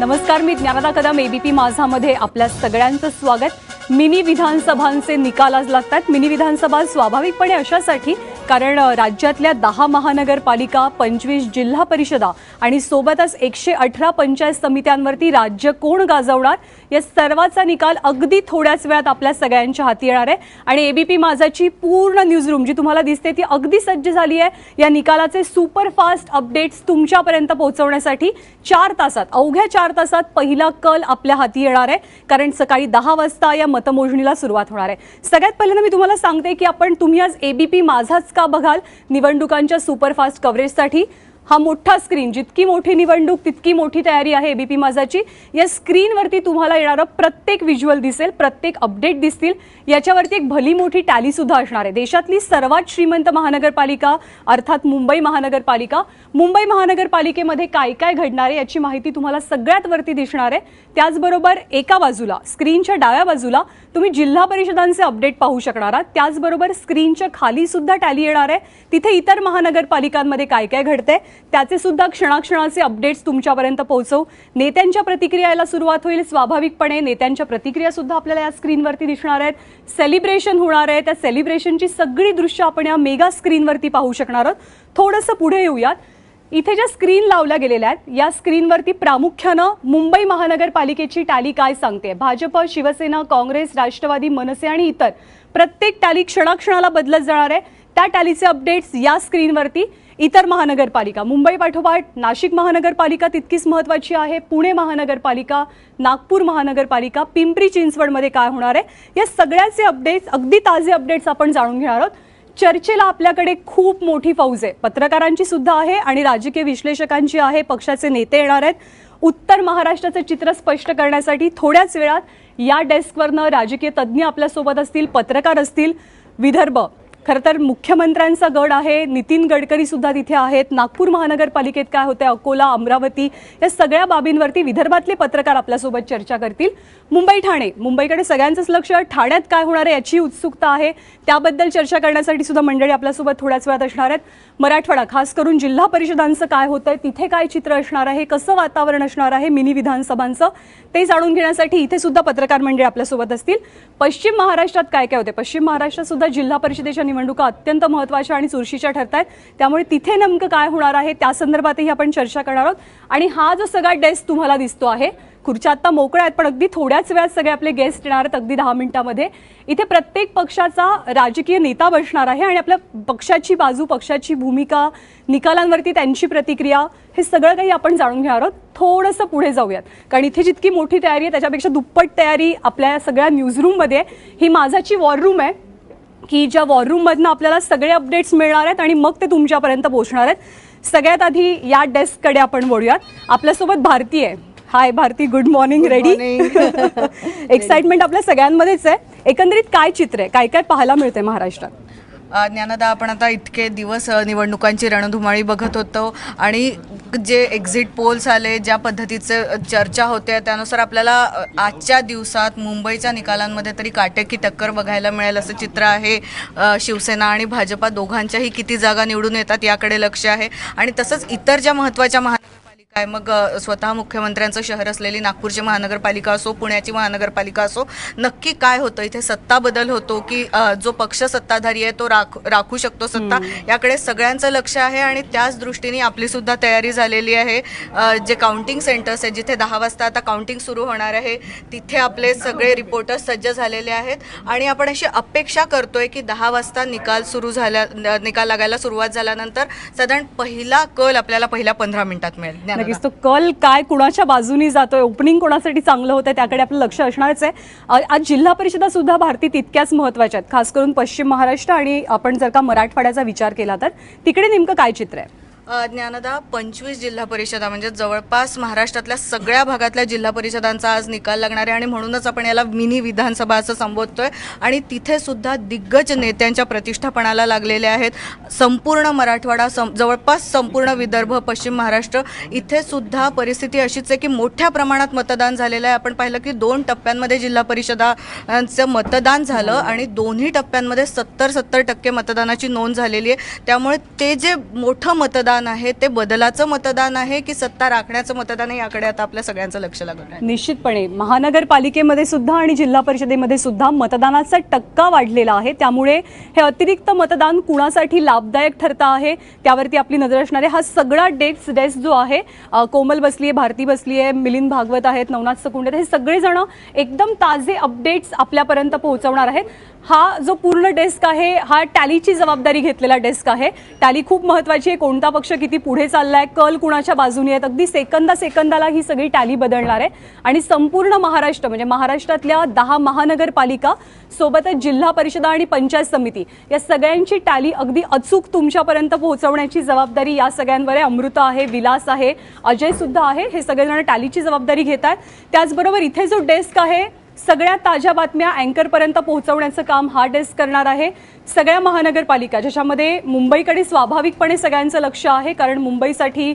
नमस्कार मी ज्ञानदा कदम एबीपी माझामध्ये आपल्या सगळ्यांचं स्वागत. मिनी विधानसभांचे निकाल आज लागतात. मिनी विधानसभा स्वाभाविकपणे अशासाठी कारण राज्यातल्या दहा महानगरपालिका पंचवीस जिल्हा परिषदा आणि सोबतच एकशे अठरा पंचायत समित्यांवरती राज्य कोण गाजवणार? या सर्वाचा निकाल अगदी थोड्याच वेळात आपल्या सगळ्यांच्या हाती येणार आहे. आणि एबीपी माझाची पूर्ण न्यूज रूम जी तुम्हाला दिसते ती अगदी सज्ज झाली आहे. या निकालाचे सुपरफास्ट अपडेट्स तुमच्यापर्यंत पोहोचवण्यासाठी चार तासात अवघ्या चार तासात पहिला कल आपल्या हाती येणार आहे. कारण सकाळी दहा वाजता या मतमोजणीला सुरुवात होणार आहे. सगळ्यात पहिल्यांदा मी तुम्हाला सांगते की आपण तुम्ही आज एबीपी माझाच का बघाल? निवडणुकांच्या सुपरफास्ट कव्हरेजसाठी हा मोठा स्क्रीन जितकी मोठी निवडणूक तितकी मोठी तयारी आहे एबीपी माझाची. या स्क्रीनवरती तुम्हाला येणारं प्रत्येक व्हिज्युअल दिसेल प्रत्येक अपडेट दिसतील. याच्यावरती एक भली मोठी टॅली सुद्धा असणार आहे. देशातली सर्वात श्रीमंत महानगरपालिका अर्थात मुंबई महानगरपालिका. मुंबई महानगरपालिकेमध्ये काय काय घडणार आहे याची माहिती तुम्हाला सगळ्यात वरती दिसणार आहे. त्याचबरोबर एका बाजूला स्क्रीनच्या डाव्या बाजूला तुम्ही जिल्हा परिषदांचे अपडेट पाहू शकणार आहात. त्याचबरोबर स्क्रीनच्या खाली सुद्धा टॅली येणार आहे. तिथे इतर महानगरपालिकांमध्ये काय काय घडतंय त्याचे सुद्धा क्षणाक्षणाचे अपडेट्स तुमच्यापर्यंत पोहोचवू. नेत्यांच्या प्रतिक्रिया यायला सुरुवात होईल. स्वाभाविकपणे नेत्यांच्या प्रतिक्रिया सुद्धा आपल्याला या स्क्रीनवरती दिसणार आहेत. सेलिब्रेशन होणार आहे. त्या सेलिब्रेशनची सगळी दृश्य आपण या मेगा स्क्रीनवरती पाहू शकणार आहोत. थोडंसं पुढे येऊयात. इथे ज्या स्क्रीन लावल्या गेलेल्या आहेत या स्क्रीनवरती प्रामुख्यानं मुंबई महानगरपालिकेची टॅली काय सांगते? भाजप शिवसेना काँग्रेस राष्ट्रवादी मनसे आणि इतर. प्रत्येक टॅली क्षणाक्षणाला बदलत जाणार आहे. त्या टॅलीचे अपडेट्स या स्क्रीनवरती इतर महानगरपालिका मुंबई पाठोपाठ नाशिक महानगरपालिका तितकीच महत्वाची आहे. पुणे महानगरपालिका नागपूर महानगरपालिका पिंपरी चिंचवडमध्ये काय होणार आहे? या सगळ्याचे अपडेट्स अगदी ताजे अपडेट्स आपण जाणून घेणार आहोत. चर्चेला आपल्याकडे खूप मोठी फौज आहे. पत्रकारांची सुद्धा आहे आणि राजकीय विश्लेषकांची आहे. पक्षाचे नेते येणार आहेत. उत्तर महाराष्ट्राचं चित्र स्पष्ट करण्यासाठी थोड्याच वेळात या डेस्कवरनं राजकीय तज्ज्ञ आपल्यासोबत असतील पत्रकार असतील. विदर्भ खरं तर मुख्यमंत्र्यांचा गड आहे नितीन गडकरी सुद्धा तिथे आहेत नागपूर महानगरपालिकेत काय होते अकोला अमरावती या सगळ्या बाबींवरती विदर्भातले पत्रकार आपल्यासोबत चर्चा करतील. मुंबई ठाणे मुंबईकडे सगळ्यांचंच लक्ष ठाण्यात काय होणार आहे याची उत्सुकता आहे. त्याबद्दल चर्चा करण्यासाठी सुद्धा मंडळी आपल्यासोबत थोड्याच वेळात असणार आहेत. मराठवाडा खास करून जिल्हा परिषदांचं काय होतंय तिथे काय चित्र असणार आहे कसं वातावरण असणार आहे मिनी विधानसभांचं ते जाणून घेण्यासाठी इथे सुद्धा पत्रकार मंडळी आपल्यासोबत असतील. पश्चिम महाराष्ट्रात काय काय होते पश्चिम महाराष्ट्रात सुद्धा जिल्हा परिषदेच्या निवडणुका अत्यंत महत्त्वाच्या आणि चुरशीच्या ठरत आहेत त्यामुळे तिथे नेमकं काय होणार आहे त्या संदर्भातही आपण चर्चा करणार आहोत. आणि हा जो सगळा डेस्क तुम्हाला दिसतो आहे खुर्च्या आत्ता मोकळ्या आहेत पण अगदी थोड्याच वेळात सगळे आपले गेस्ट येणार आहेत अगदी दहा मिनिटामध्ये. इथे प्रत्येक पक्षाचा राजकीय नेता बसणार आहे आणि आपल्या पक्षाची बाजू पक्षाची भूमिका निकालांवरती त्यांची प्रतिक्रिया हे सगळं काही आपण जाणून घेणार आहोत. थोडंसं पुढे जाऊयात. कारण इथे जितकी मोठी तयारी आहे त्याच्यापेक्षा दुप्पट तयारी आपल्या सगळ्या न्यूजरूममध्ये ही माझाची वॉर रूम आहे. की ज्या वॉररूममधनं आपल्याला सगळे अपडेट्स मिळणार आहेत आणि मग ते तुमच्यापर्यंत पोहोचणार आहेत. सगळ्यात आधी या डेस्ककडे आपण वळूयात. आपल्यासोबत भारती आहे. Hi Bharati. Good morning ready excitement आपल्या सगळ्यांमध्येच आहे. एकंदरीत काय चित्र आहे? काय काय पाहायला मिळतंय महाराष्ट्रात? ज्ञानदा आपण आता इतके दिवस निवडणुकांची रणधुमाळी बघत होतो आणि जे एक्झिट पोल्स आले ज्या पद्धतीचे चर्चा होते त्यानुसार आपल्याला आजच्या दिवसात मुंबईच्या निकालांमध्ये तरी काटेकी टक्कर बघायला मिळेल असं चित्र आहे. शिवसेना आणि भाजपा दोघांच्याही किती जागा निवडून येतात याकडे लक्ष आहे. आणि तसंच इतर ज्या महत्त्वाच्या महा आहे मग स्वतः मुख्यमंत्र्यांचं शहर असलेली नागपूरची महानगरपालिका असो पुण्याची महानगरपालिका असो नक्की काय होतं? इथे सत्ता बदल होतो की जो पक्ष सत्ताधारी आहे तो राख राखू शकतो सत्ता? याकडे सगळ्यांचं लक्ष आहे आणि त्याच दृष्टीने आपली सुद्धा तयारी झालेली आहे. जे काउंटिंग सेंटर्स आहे जिथे दहा वाजता आता काउंटिंग सुरू होणार आहे तिथे आपले सगळे रिपोर्टर्स सज्ज झालेले आहेत. आणि आपण अशी अपेक्षा करतोय की दहा वाजता निकाल सुरू झाल्या निकाल लागायला सुरुवात झाल्यानंतर साधारण पहिला कल आपल्याला पहिल्या पंधरा मिनिटात मिळेल. नक्कीच. तो कल काय कुणाच्या बाजूनी जातोय ओपनिंग कोणासाठी चांगलं होतं त्याकडे आपलं लक्ष असणारच आहे. आज जिल्हा परिषदा सुद्धा भारती तितक्याच महत्त्वाच्या आहेत खास करून पश्चिम महाराष्ट्र आणि आपण जर का मराठवाड्याचा विचार केला तर. तिकडे नेमकं काय चित्र आहे? ज्ञानदा पंचवीस जिल्हा परिषदा म्हणजे जवळपास महाराष्ट्रातल्या सगळ्या भागातल्या जिल्हा परिषदांचा आज निकाल लागणार आहे आणि म्हणूनच आपण याला मिनी विधानसभा असं संबोधतोय. आणि तिथे सुद्धा दिग्गज नेत्यांच्या प्रतिष्ठापणाला लागलेले आहेत. संपूर्ण मराठवाडा सं जवळपास संपूर्ण विदर्भ पश्चिम महाराष्ट्र इथे सुद्धा परिस्थिती अशीच आहे की मोठ्या प्रमाणात मतदान झालेलं आहे. आपण पाहिलं की दोन टप्प्यांमध्ये जिल्हा परिषदांचं मतदान झालं आणि दोन्ही टप्प्यांमध्ये सत्तर सत्तर टक्के मतदानाची नोंद झालेली आहे. त्यामुळे ते जे मोठं मतदान मतदान आहे ते बदलाचं मतदान आहे की सत्ता राखण्याचं मतदान आहे याकडे आता आपल्या सगळ्यांचं लक्ष लागत आहे. निश्चितपणे महानगरपालिकेमध्ये सुद्धा आणि जिल्हा परिषदेमध्ये सुद्धा मतदानाचा टक्का वाढलेला आहे. त्यामुळे हे अतिरिक्त मतदान कुणासाठी लाभदायक ठरतं आहे त्यावरती आपली नजर असणार आहे. हा सगळा डेस्क डेस्क जो आहे कोमल बसली आहे भारती बसली आहे मिलिंद भागवत आहेत नवनाथ सकुंडे हे सगळेजण एकदम ताजे अपडेट्स आपल्यापर्यंत पोहोचवणार आहेत. हा जो पूर्ण डेस्क आहे हा टॅलीची जबाबदारी घेतलेला डेस्क आहे. टॅली खूप महत्वाची आहे. कोणता पक्ष किती पुढे चाललाय कल कुणाच्या बाजूने आहेत अगदी सेकंदा सेकंदाला ही सगळी टॅली बदलणार आहे. आणि संपूर्ण महाराष्ट्र म्हणजे महाराष्ट्रातल्या दहा महानगरपालिका सोबतच जिल्हा परिषदा आणि पंचायत समिती या सगळ्यांची टॅली अगदी अचूक तुमच्यापर्यंत पोहोचवण्याची जबाबदारी या सगळ्यांवर आहे. अमृता आहे विलास आहे अजय सुद्धा आहे. हे सगळेजण टॅलीची जबाबदारी घेत आहेत त्याचबरोबर इथे जो डेस्क आहे सगळ्या ताज्या बातम्या अँकरपर्यंत पोहोचवण्याचं काम हा डेस्क करणार आहे. सगळ्या महानगरपालिका ज्याच्यामध्ये मुंबईकडे स्वाभाविकपणे सगळ्यांचं लक्ष आहे कारण मुंबईसाठी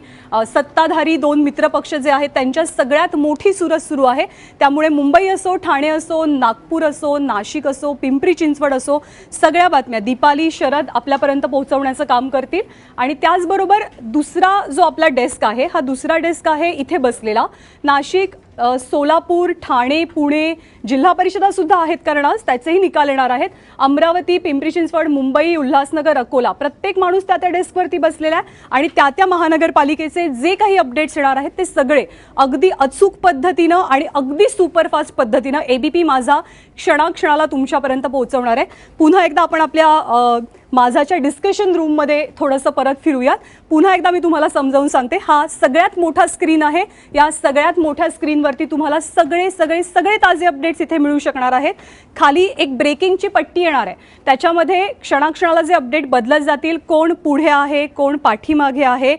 सत्ताधारी दोन मित्रपक्ष जे आहेत त्यांच्या सगळ्यात मोठी सुरस सुरू आहे. त्यामुळे मुंबई असो ठाणे असो नागपूर असो नाशिक असो पिंपरी चिंचवड असो सगळ्या बातम्या दीपाली शरद आपल्यापर्यंत पोहोचवण्याचं काम करतील. आणि त्याचबरोबर दुसरा जो आपला डेस्क आहे हा दुसरा डेस्क आहे इथे बसलेला. नाशिक सोलापूर ठाणे पुणे जिल्हा परिषदा सुद्धा आहेत कारण आज त्याचेही निकाल येणार आहेत. अमरावती पिंपरी चिंचवड मुंबई उल्हासनगर अकोला. प्रत्येक माणूस त्या त्या डेस्कवरती बसलेला आहे आणि त्या त्या महानगरपालिकेचे जे काही अपडेट्स येणार आहेत ते सगळे अगदी अचूक पद्धतीनं आणि अगदी सुपरफास्ट पद्धतीनं एबीपी माझा क्षणाक्षणाला तुमच्यापर्यंत पोहोचवणार आहे. पुन्हा एकदा आपण आपल्या माझाच्या डिस्कशन रूममध्ये थोडंसं परत फिरूयात. पुन्हा एकदा मी तुम्हाला समजावून सांगते हा सगळ्यात मोठा स्क्रीन आहे. या सगळ्यात मोठ्या स्क्रीनवरती तुम्हाला सगळे सगळे सगळे ताजे अपडेट्स इथे मिळू शकणार आहेत. खाली एक ब्रेकिंगची पट्टी येणार आहे. त्याच्यामध्ये क्षणाक्षणाला जे अपडेट बदलत जातील कोण पुढे आहे कोण पाठीमागे आहे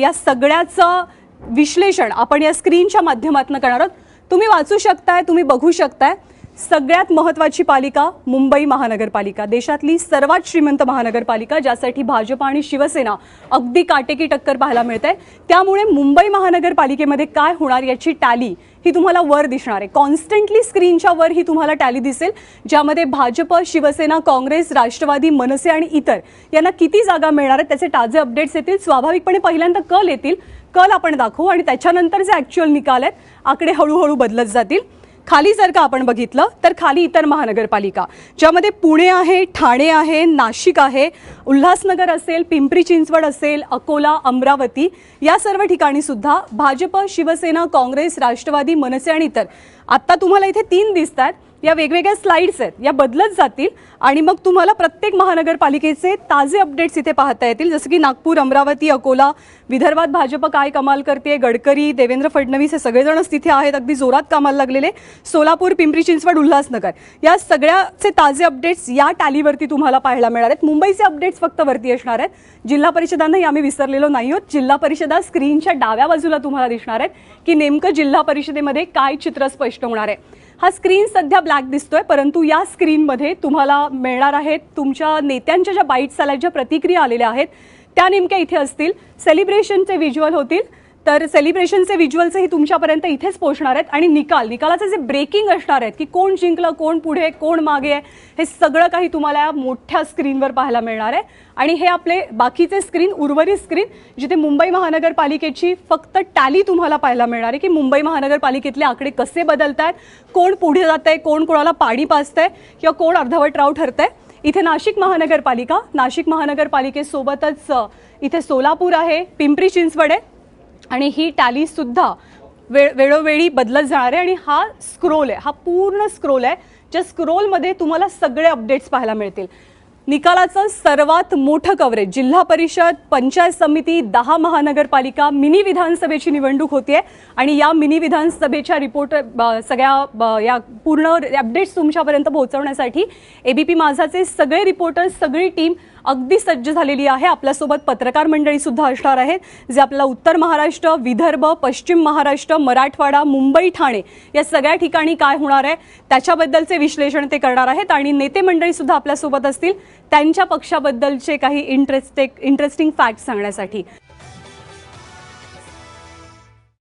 या सगळ्याचं विश्लेषण आपण या स्क्रीनच्या माध्यमातून करणार आहोत. तुम्ही वाचू शकताय तुम्ही बघू शकताय. सगळ्यात महत्वाची पालिका मुंबई महानगरपालिका. देशातली सर्वात श्रीमंत महानगरपालिका ज्यासाठी भाजप आणि शिवसेना अगदी काटेकी टक्कर पाहायला मिळते त्यामुळे मुंबई महानगरपालिकेमध्ये काय होणार याची टॅली ही तुम्हाला वर दिसणार आहे. कॉन्स्टंटली स्क्रीनच्या वर ही तुम्हाला टॅली दिसेल ज्यामध्ये भाजप शिवसेना काँग्रेस राष्ट्रवादी मनसे आणि इतर यांना किती जागा मिळणार आहेत त्याचे ताजे अपडेट्स येतील. स्वाभाविकपणे पहिल्यांदा कल येतील. कल आपण दाखवू आणि त्याच्यानंतर जे ॲक्च्युअल निकाल आहेत आकडे हळूहळू बदलत जातील. खाली जर का आपण बघितलं तर खाली इतर महानगरपालिका ज्यामध्ये पुणे आहे ठाणे आहे नाशिक आहे उल्हासनगर असेल पिंपरी चिंचवड असेल अकोला अमरावती या सर्व ठिकाणी सुद्धा भाजप शिवसेना काँग्रेस राष्ट्रवादी मनसे आणि इतर. आत्ता तुम्हाला इथे तीन दिसतात या वेगवेगळ्या स्लाइड्स आहेत. या बदलत जातील आणि मग तुम्हाला प्रत्येक महानगरपालिकेचे ताजे अपडेट्स इथे पाहता येतील. जसं की नागपूर अमरावती अकोला विदर्भात भाजप काय कमाल करते गडकरी देवेंद्र फडणवीस हे सगळेजणच तिथे आहेत. अगदी जोरात कामाला लागलेले. सोलापूर पिंपरी चिंचवड उल्हासनगर. या सगळ्याचे ताजे अपडेट्स या टॅलीवरती तुम्हाला पाहायला मिळणार आहेत. मुंबईचे अपडेट्स फक्त वरती असणार आहेत. जिल्हा परिषदांनाही आम्ही विसरलेलो नाही आहोत जिल्हा परिषदा स्क्रीनच्या डाव्या बाजूला तुम्हाला दिसणार आहेत की नेमकं जिल्हा परिषदेमध्ये काय चित्र स्पष्ट होणार आहे. हा स्क्रीन सध्या ब्लॅक दिसतोय परंतु या स्क्रीनमध्ये तुम्हाला मिळणार आहेत तुमच्या नेत्यांच्या ज्या बाईट्स आल्या ज्या प्रतिक्रिया आलेल्या आहेत त्या नेमक्या इथे असतील. सेलिब्रेशनचे व्हिज्युअल होतील. तर सेलिब्रेशनचे व्हिज्युअल्सही तुमच्यापर्यंत इथेच पोहोचणार आहेत. आणि निकाल निकालाचे जे ब्रेकिंग असणार आहेत की कोण जिंकलं कोण पुढे कोण मागे आहे हे सगळं काही तुम्हाला मोठ्या स्क्रीनवर पाहायला मिळणार आहे. आणि हे आपले बाकीचे स्क्रीन उर्वरित स्क्रीन जिथे मुंबई महानगरपालिकेची फक्त टॅली तुम्हाला पाहायला मिळणार आहे की मुंबई महानगरपालिकेतले आकडे कसे बदलत आहेत कोण पुढे जात आहे कोण कोणाला पाणी पाजतंय किंवा कोण अर्धवट राव ठरतंय इथे नाशिक महानगरपालिका नाशिक महानगरपालिकेसोबतच इथे सोलापूर आहे पिंपरी चिंचवड आहे. आणि ही टॅलीसुद्धा वेळ वेळोवेळी बदलत जाणार आहे आणि हा स्क्रोल आहे हा पूर्ण स्क्रोल आहे ज्या स्क्रोलमध्ये तुम्हाला सगळे अपडेट्स पाहायला मिळतील. निकालाचं सर्वात मोठं कव्हरेज जिल्हा परिषद पंचायत समिती दहा महानगरपालिका मिनी विधानसभेची निवडणूक होतीये. आणि या मिनी विधानसभेच्या रिपोर्ट ब- सगळ्या ब- या पूर्ण अपडेट्स तुमच्यापर्यंत पोहोचवण्यासाठी एबीपी माझाचे सगळे रिपोर्टर्स सगळी टीम अगदी सज्ज झालेली आहे. आपल्यासोबत पत्रकार मंडळी सुद्धा असणार आहेत जे आपल्याला उत्तर महाराष्ट्र विदर्भ पश्चिम महाराष्ट्र मराठवाडा मुंबई ठाणे या सगळ्या ठिकाणी काय होणार आहे त्याच्याबद्दलचे विश्लेषण ते करणार आहेत आणि नेते मंडळी सुद्धा आपल्यासोबत असतील त्यांच्या पक्षाबद्दलचे काही इंटरेस्टिंग इंटरेस्टिंग फॅक्ट सांगण्यासाठी.